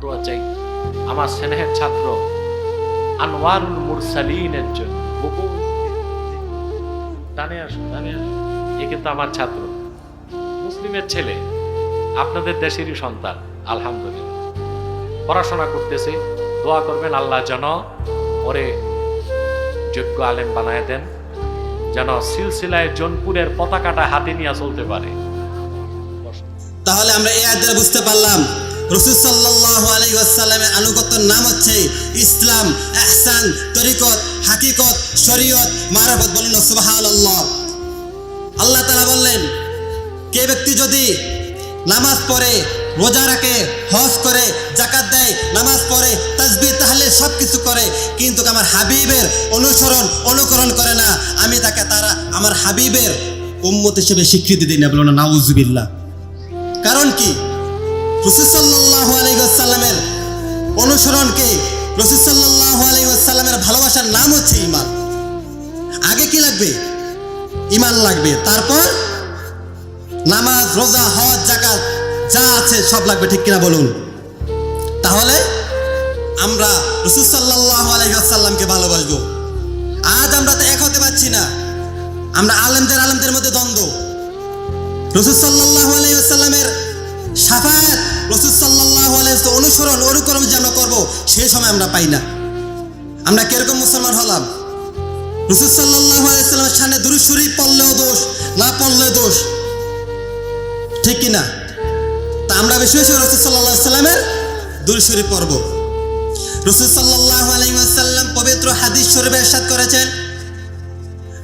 দোয়া চাই। আমার স্নেহের ছাত্র আনোয়ারুল মুরসালিনের জন্য। ডানে আসুন, ডানে এ কিন্তু আমার ছাত্র। মুসলিমের ছেলে, আপনাদের দেশেরই সন্তান, আলহামদুলিল্লাহ। পড়াশোনা করতেছে, দোয়া করবেন আল্লাহ যেন ওরে যোগ্য আলেম বানায় দেন, যেন সিলসিলায় জনপুরের পতাকাটা হাতে নিয়ে চলতে পারে। তাহলে আমরা এই আয়াত বুঝতে পারলাম। রসুল সাল্লাহ আলী আসাল্লামের আনুগত্যর নাম হচ্ছে ইসলাম এহসান তরিকত, হাকিকত আল্লাহ তালা বললেন, কে ব্যক্তি যদি নামাজ পড়ে হজ করে জাকাত দেয়, নামাজ পড়ে তাহলে সব কিছু করে, কিন্তু আমার হাবিবের অনুসরণ, অনুকরণ করে না, আমি তাকে তারা, আমার হাবিবের উম্মত হিসেবে স্বীকৃতি দিই না বলো না কারণ কি? রসুসাল্লাহ আলাইসাল্লামের অনুসরণকে রসুসাল্লাহ আলাইসাল্লামের ভালোবাসার নাম হচ্ছে ইমান আগে কি লাগবে? ইমান লাগবে। তারপর নামাজ, রোজা, হজ জাকাত যা আছে সব লাগবে, ঠিক কিনা বলুন? তাহলে আমরা রসুসাল্লাহ আলাইসাল্লামকে ভালোবাসবো। আজ আমরা তো এক হতে পারছি না। আমরা আলেমদের আলেমদের মধ্যে দ্বন্দ্ব। রসুল সাল্লাহ আলাইসাল্লামের সাফায়াত রসুল সাল্লাহ আলাইসলাম অনুসরণ অনুকরণ যে আমরা করব সেই সময় আমরা পাই না। আমরা কীরকম মুসলমান হলাম? রসুল সাল্লাহ আলাইসাল্লামের সামনে দুরুশ্বরী পড়লেও দোষ, না পড়লেও দোষ, ঠিক কিনা তা আমরা বেশি বেশি রসুল সাল্লাহ সাল্লামের দুরুশ্বরী পড়ব। রসুল সাল্লাহ আলাইসাল্লাম পবিত্র হাদিস শরীফে এরশাদ করেছেন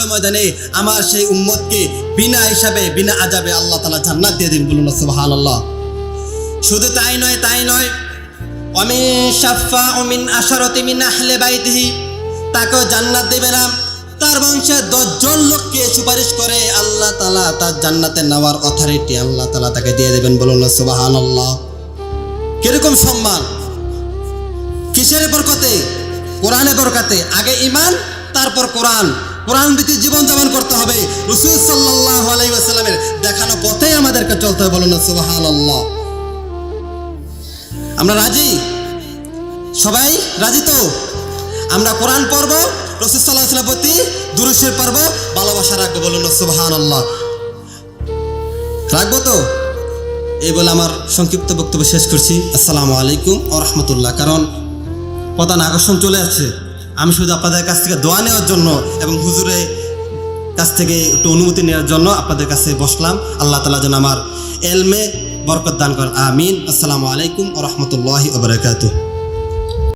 হাসর ময়দানে আমার সেই উম্মতকে বিনা হিসাবে, বিনা আজাবে আল্লাহ তাআলা জান্নাত দিয়ে দিন। বলুন সুবহানাল্লাহ। শুধু তাই নয় তাই নয় অমিন শাফা অমিন আশারতি মিন আহলে বাইতিহি, তাকেও জান্নাত দেবে না। তার বংশে দশজন লোককে সুপারিশ করে আল্লাহ তালা তার জান্নাতে নেওয়ার অথরিটি আল্লাহ তালা তাকে দিয়ে দেবেন। বলুন সুবাহান আল্লাহ কীরকম সম্মান? কিসের বরকতে? কোরআনে বরকতে। আগে ইমান তারপর কোরআন। কোরআন জীবন যাপন করতে হবে। রসুল সাল্লাহ আলাইসাল্লামের দেখানো পথে আমাদেরকে চলতে হবে। বলুন সুবাহান আমরা রাজি? সবাই রাজি তো? আমরা কোরআন পড়ব, রসুল সাল্লাহ প্রতি দুরুশের পর্ব, ভালোবাসা রাখব, বলুন সুবাহান আল্লাহ রাখব তো? এই বলে আমার সংক্ষিপ্ত বক্তব্য শেষ করছি। আসসালামু আলাইকুম ও রহমতুল্লাহ। কারণ প্রধান আকর্ষণ চলে আসছে। আমি শুধু আপনাদের কাছ থেকে দোয়া নেওয়ার জন্য এবং হুজুরে কাছ থেকে একটু অনুমতি নেওয়ার জন্য আপনাদের কাছে বসলাম। আল্লাহ তালা যেন আমার এলমে বরকত দান করেন। আমিন। আসসালামু আলাইকুম ও রহমতুল্লাহি ওবরাকাতুহ